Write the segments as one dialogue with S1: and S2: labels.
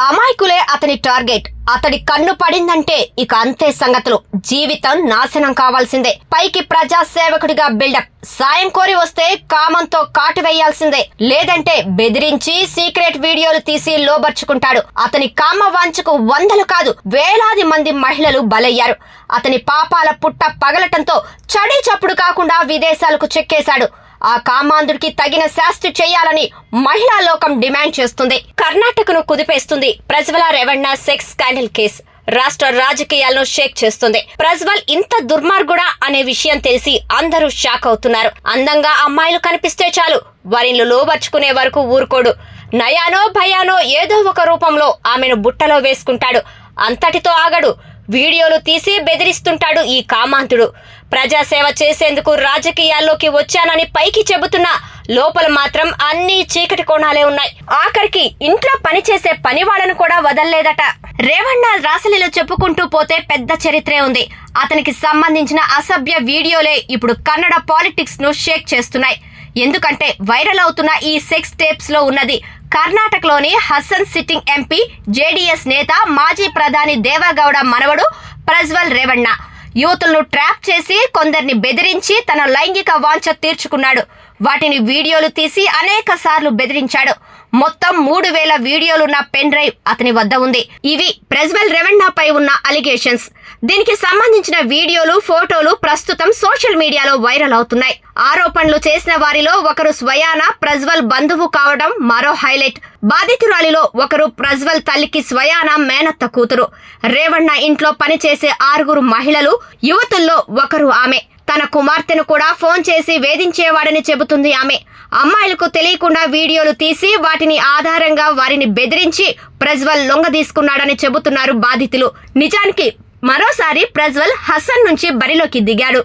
S1: అమాయకులే అతని టార్గెట్. అతడి కన్ను పడిందంటే ఇక అంతే సంగతులు. జీవితం నాశనం కావాల్సిందే. పైకి ప్రజా సేవకుడిగా బిల్డప్. సాయం కోరి వస్తే కామంతో కాటు వేయాల్సిందే. లేదంటే బెదిరించి సీక్రెట్ వీడియోలు తీసి లోబర్చుకుంటాడు. అతని కామ వాంచకు వందలు కాదు వేలాది మంది మహిళలు బలయ్యారు. అతని పాపాల పుట్ట పగలటంతో చడీ చప్పుడు కాకుండా విదేశాలకు చెక్కేశాడు. ఆ కామాంధుడికి తగిన శాస్తి చేయాలని మహిళా లోకం డిమాండ్ చేస్తుంది. కర్ణాటకను కుదిపేస్తుంది. Prajwal Revanna sex scandal case. రాష్ట్ర రాజకీయాలను షేక్ చేస్తుంది. ప్రజ్వల్ ఇంత దుర్మార్గుడా అనే విషయం తెలిసి అందరూ షాక్ అవుతున్నారు. అందంగా అమ్మాయిలు కనిపిస్తే చాలు. వారిని లోబర్చుకునే వరకు ఊరుకోడు. నయానో భయానో ఏదో ఒక రూపంలో ఆమెను బుట్టలో వేసుకుంటాడు. అంతటితో ఆగడు. వీడియోలు తీసి బెదిరిస్తుంటాడు ఈ కామాంతుడు. ప్రజాసేవ చేసేందుకు రాజకీయాల్లోకి వచ్చానని పైకి చెబుతున్నా లోపల మాత్రం అన్ని చీకటి కోణాలే ఉన్నాయి. ఆఖరికి ఇంట్లో పనిచేసే పని వాళ్ళను కూడా వదల్లేదట. రేవణ్ణ రాసలీలో చెప్పుకుంటూ పోతే పెద్ద చరిత్రే ఉంది. అతనికి సంబంధించిన అసభ్య వీడియోలే ఇప్పుడు కన్నడ పాలిటిక్స్ను షేక్ చేస్తున్నాయి. ఎందుకంటే వైరల్ అవుతున్న ఈ సెక్స్ టేప్స్లో ఉన్నది. కర్ణాటకలోని హసన్ సిట్టింగ్ ఎంపీ జేడీఎస్ నేత మాజీ ప్రధాని దేవగౌడ మనవడు ప్రజ్వల్ రేవణ్ణ యూతులను ట్రాప్ చేసి కొందరిని బెదిరించి తన లైంగిక వాంఛ తీర్చుకున్నాడు. వాటిని వీడియోలు తీసి అనేక సార్లు బెదిరించాడు. మొత్తం మూడు వేల వీడియోలున్న పెన్ డ్రైవ్ అతని వద్ద ఉంది. ఇవి ప్రజ్వల్ రెవెన్నాపై ఉన్న అలిగేషన్స్. దీనికి సంబంధించిన వీడియోలు ఫోటోలు ప్రస్తుతం సోషల్ మీడియాలో వైరల్ అవుతున్నాయి. ఆరోపణలు చేసిన వారిలో ఒకరు స్వయాన ప్రజ్వల్ బంధువు కావడం మరో హైలైట్. బాధితురాలిలో ఒకరు ప్రజ్వల్ తల్లికి స్వయాన మేనత్త కూతురు. రేవణ్ణ ఇంట్లో పనిచేసే ఆరుగురు మహిళలు యువతుల్లో ఒకరు ఆమె. తన కుమార్తెను కూడా ఫోన్ చేసి వేధించేవాడని చెబుతుంది ఆమె. అమ్మాయిలకు తెలియకుండా వీడియోలు తీసి వాటిని ఆధారంగా వారిని బెదిరించి ప్రజ్వల్ లొంగ తీసుకున్నాడని చెబుతున్నారు బాధితులు. నిజానికి మరోసారి ప్రజ్వల్ హసన్ నుంచి బరిలోకి దిగాడు.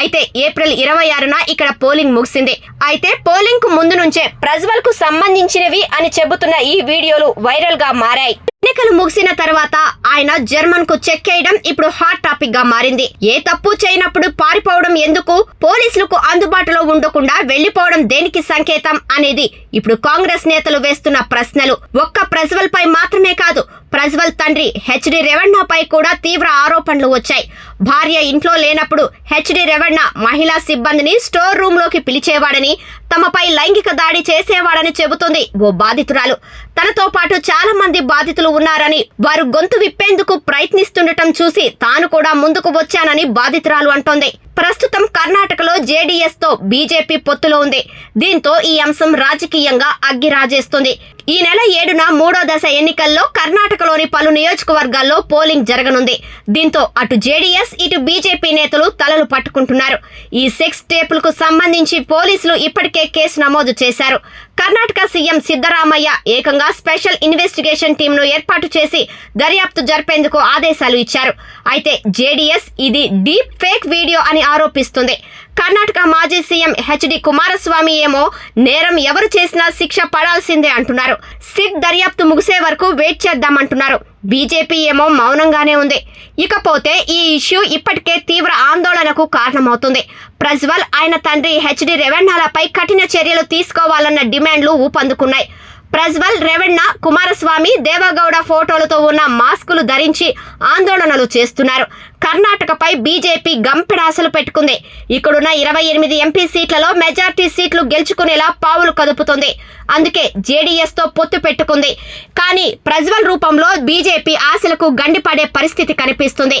S1: అయితే ఏప్రిల్ ఇరవై ఆరున ఇక్కడ పోలింగ్ ముగిసింది. అయితే పోలింగ్కు ముందు నుంచే ప్రజ్వల్కు సంబంధించినవి అని చెబుతున్న ఈ వీడియోలు వైరల్గా మారాయి. ఎన్నికలు ముగిసిన తర్వాత ఆయన జర్మన్కు చెక్ చేయడం ఇప్పుడు హాట్ టాపిక్గా మారింది. ఏ తప్పు చేయనప్పుడు పారిపోవడం ఎందుకు? పోలీసులకు అందుబాటులో ఉండకుండా వెళ్ళిపోవడం దేనికి సంకేతం అనేది ఇప్పుడు కాంగ్రెస్ నేతలు వేస్తున్న ప్రశ్నలు. ఒక్క ప్రజ్వల్ పై మాత్రమే కాదు ప్రజ్వల్ తండ్రి హెచ్డి రెవెన్నాపై కూడా తీవ్ర ఆరోపణలు వచ్చాయి. భార్య ఇంట్లో లేనప్పుడు హెచ్డి రెవణ్ణ మహిళా సిబ్బందిని స్టోర్ రూమ్లోకి పిలిచేవాడని తమపై లైంగిక దాడి చేసేవాడని చెబుతుంది ఓ బాధితురాలు. తనతో పాటు చాలా మంది బాధితులు ఉన్నారని వారు గొంతు విప్పేందుకు ప్రయత్నిస్తుండటం చూసి తాను కూడా ముందుకు వచ్చానని బాధితురాలు అంటోంది. ప్రస్తుతం కర్ణాటకలో జేడీఎస్తో బీజేపీ పొత్తులో ఉంది. దీంతో ఈ అంశం రాజకీయంగా అగ్గిరాజేస్తుంది. ఈ నెల ఏడున మూడో దశ ఎన్నికల్లో కర్ణాటకలోని పలు నియోజకవర్గాల్లో పోలింగ్ జరగనుంది. దీంతో అటు జేడీఎస్ ఇటు బీజేపీ నేతలు తలలు పట్టుకుంటున్నారు. ఈ సెక్స్ టేపులకు సంబంధించి పోలీసులు ఇప్పటికే కేసు నమోదు చేశారు. కర్ణాటక సీఎం సిద్దరామయ్య ఏకంగా స్పెషల్ ఇన్వెస్టిగేషన్ టీంను ఏర్పాటు చేసి దర్యాప్తు జరిపేందుకు ఆదేశాలు ఇచ్చారు. అయితే జేడీఎస్ ఇది డీప్ ఫేక్ వీడియో అని ఆరోపిస్తుంది. కర్ణాటక మాజీ సీఎం హెచ్డి కుమారస్వామి ఏమో నేరం ఎవరు చేసినా శిక్ష పడాల్సిందే అంటున్నారు. సిట్ దర్యాప్తు ముగిసే వరకు వెయిట్ చేద్దామంటున్నారు. బీజేపీ ఏమో మౌనంగానే ఉంది. ఇకపోతే ఈ ఇష్యూ ఇప్పటికే తీవ్ర ఆందోళనకు కారణమవుతుంది. ప్రజ్వల్ ఆయన తండ్రి హెచ్డి రెవెన్నాలపై కఠిన చర్యలు తీసుకోవాలన్న డిమాండ్లు ఊపందుకున్నాయి. ప్రజ్వల్ రెవెన్న కుమారస్వామి దేవగౌడ ఫోటోలతో ఉన్న మాస్కులు ధరించి ఆందోళనలు చేస్తున్నారు. కర్ణాటకపై బీజేపీ గంపెడాసలు పెట్టుకుంది. ఇక్కడున్న ఇరవై ఎనిమిది ఎంపీ సీట్లలో మెజార్టీ సీట్లు గెలుచుకునేలా పావులు కదుపుతుంది. అందుకే జేడీఎస్తో పొత్తు పెట్టుకుంది. కానీ ప్రజ్వల్ రూపంలో బీజేపీ ఆశలకు గండిపడే పరిస్థితి కనిపిస్తుంది.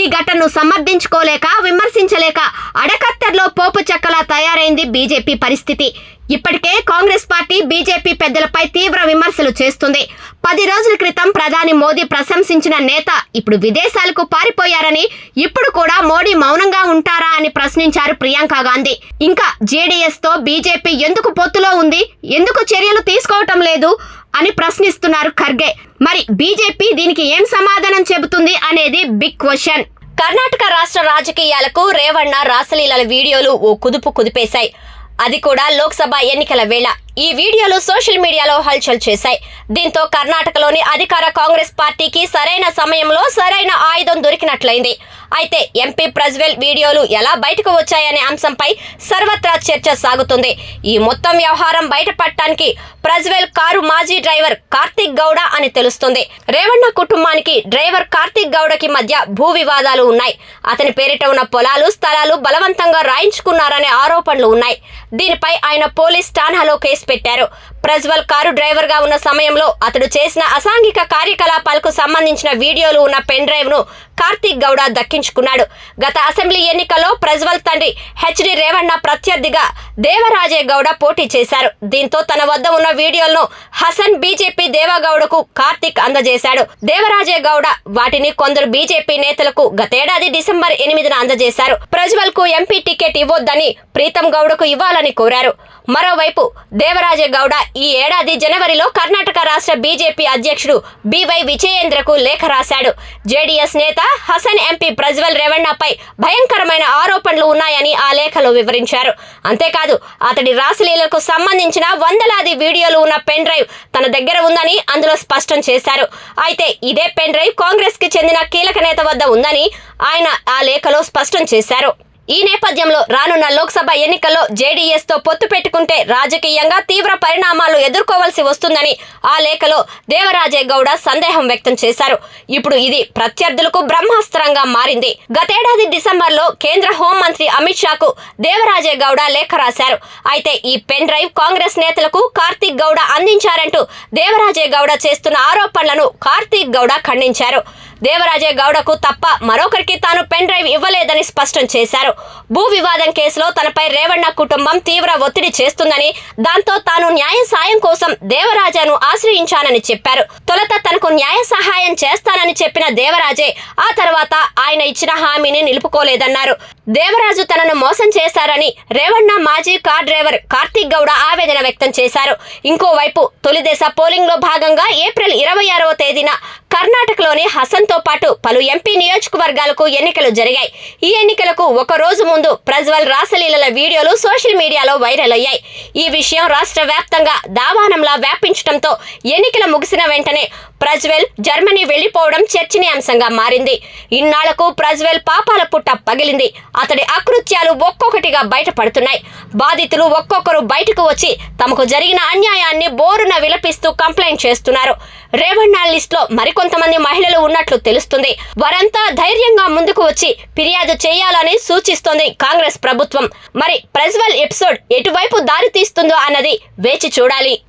S1: ఈ ఘటనను సమర్థించుకోలేక విమర్శించలేక అడకత్తెర్లో పోపు చెక్కలా తయారైంది బీజేపీ పరిస్థితి. ఇప్పటికే కాంగ్రెస్ పార్టీ బీజేపీ పెద్దలపై తీవ్ర విమర్శలు చేస్తుంది. పది రోజుల క్రితం ప్రధాని మోదీ ప్రశంసించిన నేత ఇప్పుడు విదేశాలకు పారిపోయారని ఇప్పుడు కూడా మోడీ మౌనంగా ఉంటారా అని ప్రశ్నించారు ప్రియాంక గాంధీ. ఇంకా జేడీఎస్తో బీజేపీ ఎందుకు పొత్తులో ఉంది? ఎందుకు చర్యలు తీసుకోవటం లేదు? అని ప్రశ్నిస్తున్నారు ఖర్గే. మరి బీజేపీ దీనికి ఏం సమాధానం చెబుతుంది అనేది బిగ్ క్వశ్చన్. కర్ణాటక రాష్ట్ర రాజకీయాలకు రేవణ్ణ రాసలీలల వీడియోలు ఓ కుదుపు కుదిపేశాయి. అది కూడా లోక్సభ ఎన్నికల వేళ. ఈ వీడియోలు సోషల్ మీడియాలో హల్చల్ చేశాయి. దీంతో కర్ణాటకలోని అధికార కాంగ్రెస్ పార్టీకి సరైన సమయంలో సరైన ఆయుధం దొరికినట్లయింది. అయితే ఎంపీ ప్రజ్వెల్ వీడియోలు ఎలా బయటకు వచ్చాయనే అంశంపై సర్వత్రా చర్చ సాగుతుంది. ఈ మొత్తం వ్యవహారం బయటపడటానికి ప్రజ్వెల్ కారు మాజీ డ్రైవర్ కార్తీక్ గౌడ అని తెలుస్తుంది. రేవణ్ణ కుటుంబానికి డ్రైవర్ కార్తీక్ గౌడకి మధ్య భూ వివాదాలు ఉన్నాయి. అతని పేరిట ఉన్న పొలాలు స్థలాలు బలవంతంగా రాయించుకున్నారనే ఆరోపణలు ఉన్నాయి. దీనిపై ఆయన పోలీస్ ఠాణాలో కేసు పెట్టారు. ప్రజ్వల్ కారు డ్రైవర్గా ఉన్న సమయంలో అతడు చేసిన అసాంఘిక కార్యకలాపాలకు సంబంధించిన వీడియోలు ఉన్న పెన్ డ్రైవ్ను కార్తీక్ గౌడ దక్కించుకున్నాడు. గత అసెంబ్లీ ఎన్నికల్లో ప్రజ్వల్ తండ్రి హెచ్డి రేవణ్ణ ప్రత్యర్థిగా దేవరాజే గౌడ పోటీ చేశారు. దీంతో తన వద్ద ఉన్న వీడియోలను హసన్ బీజేపీ దేవగౌడకు కార్తీక్ అందజేశాడు. దేవరాజే గౌడ వాటిని కొందరు బీజేపీ నేతలకు గతేడాది డిసెంబర్ ఎనిమిదిన అందజేశారు. ప్రజ్వల్కు ఎంపీ టికెట్ ఇవ్వొద్దని ప్రీతం గౌడకు ఇవ్వాలని కోరారు. మరోవైపు దేవరాజే గౌడ ఈ ఏడాది జనవరిలో కర్ణాటక రాష్ట్ర బీజేపీ అధ్యక్షుడు బివై విజయేంద్రకు లేఖ రాశాడు. జేడీఎస్ నేత హసన్ ఎంపీ ప్రజ్వల్ రేవణ్ణపై భయంకరమైన ఆరోపణలు ఉన్నాయని ఆ లేఖలో వివరించారు. అంతేకాదు అతడి రాసలీలకు సంబంధించిన వందలాది వీడియోలు ఉన్న పెన్ డ్రైవ్ తన దగ్గర ఉందని అందులో స్పష్టం చేశారు. అయితే ఇదే పెన్ డ్రైవ్ కాంగ్రెస్కి చెందిన కీలక నేత వద్ద ఉందని ఆయన ఆ లేఖలో స్పష్టం చేశారు. ఈ నేపథ్యంలో రానున్న లోక్సభ ఎన్నికల్లో జేడీఎస్తో పొత్తు పెట్టుకుంటే రాజకీయంగా తీవ్ర పరిణామాలు ఎదుర్కోవాల్సి వస్తుందని ఆ లేఖలో దేవరాజే గౌడ సందేహం వ్యక్తం చేశారు. ఇప్పుడు ఇది ప్రత్యర్థులకు బ్రహ్మాస్త్రంగా మారింది. గతేడాది డిసెంబర్లో కేంద్ర హోంమంత్రి అమిత్ షాకు దేవరాజే గౌడ లేఖ రాశారు. అయితే ఈ పెన్ డ్రైవ్ కాంగ్రెస్ నేతలకు కార్తీక్ గౌడ అందించారంటూ దేవరాజే గౌడ చేస్తున్న ఆరోపణలను కార్తీక్ గౌడ ఖండించారు. దేవరాజే గౌడకు తప్ప మరొకరికి తాను పెన్ డ్రైవ్ ఇవ్వలేదని స్పష్టం చేశారు. భూ వివాదం కేసులో తనపై రేవణ్ణ కుటుంబం తీవ్ర ఒత్తిడి చేస్తుందని దాంతో తాను న్యాయ సాయం కోసం దేవరాజాను ఆశ్రయించానని చెప్పారు. తొలత తనకు న్యాయ సహాయం చేస్తానని చెప్పిన దేవరాజే ఆ తర్వాత ఆయన ఇచ్చిన హామీని నిలుపుకోలేదన్నారు. దేవరాజు తనను మోసం చేశారని రేవణ్ణ మాజీ కార్ డ్రైవర్ కార్తీక్ గౌడ ఆవేదన వ్యక్తం చేశారు. ఇంకోవైపు తొలిదశ పోలింగ్లో భాగంగా ఏప్రిల్ ఇరవై ఆరవ తేదీన కర్ణాటకలోని హసన్తో పాటు పలు ఎంపీ నియోజకవర్గాలకు ఎన్నికలు జరిగాయి. ఈ ఎన్నికలకు ఒక రోజు ముందు ప్రజ్వల్ రాసలీలల వీడియోలు సోషల్ మీడియాలో వైరల్ అయ్యాయి. ఈ విషయం రాష్ట్ర వ్యాప్తంగా దావానంలా వ్యాపించడంతో ఎన్నికల ముగిసిన వెంటనే ప్రజ్వెల్ జర్మనీ వెళ్ళిపోవడం చర్చనీయాంశంగా మారింది. ఇన్నాళ్ళకు ప్రజ్వెల్ పాపాల పుట్ట పగిలింది. అతడి అకృత్యాలు ఒక్కొక్కటిగా బయటపడుతున్నాయి. బాధితులు ఒక్కొక్కరు బయటకు వచ్చి తమకు జరిగిన అన్యాయాన్ని బోరున విలపిస్తూ కంప్లైంట్ చేస్తున్నారు. రేవಣ್ణ లిస్ట్ మరికొ కొంతమంది మహిళలు ఉన్నట్లు తెలుస్తుంది. వారంతా ధైర్యంగా ముందుకు వచ్చి ఫిర్యాదు చేయాలని సూచిస్తోంది కాంగ్రెస్ ప్రభుత్వం. మరి ప్రజ్వల్ ఎపిసోడ్ ఎటువైపు దారి తీస్తుందో అన్నది వేచి చూడాలి.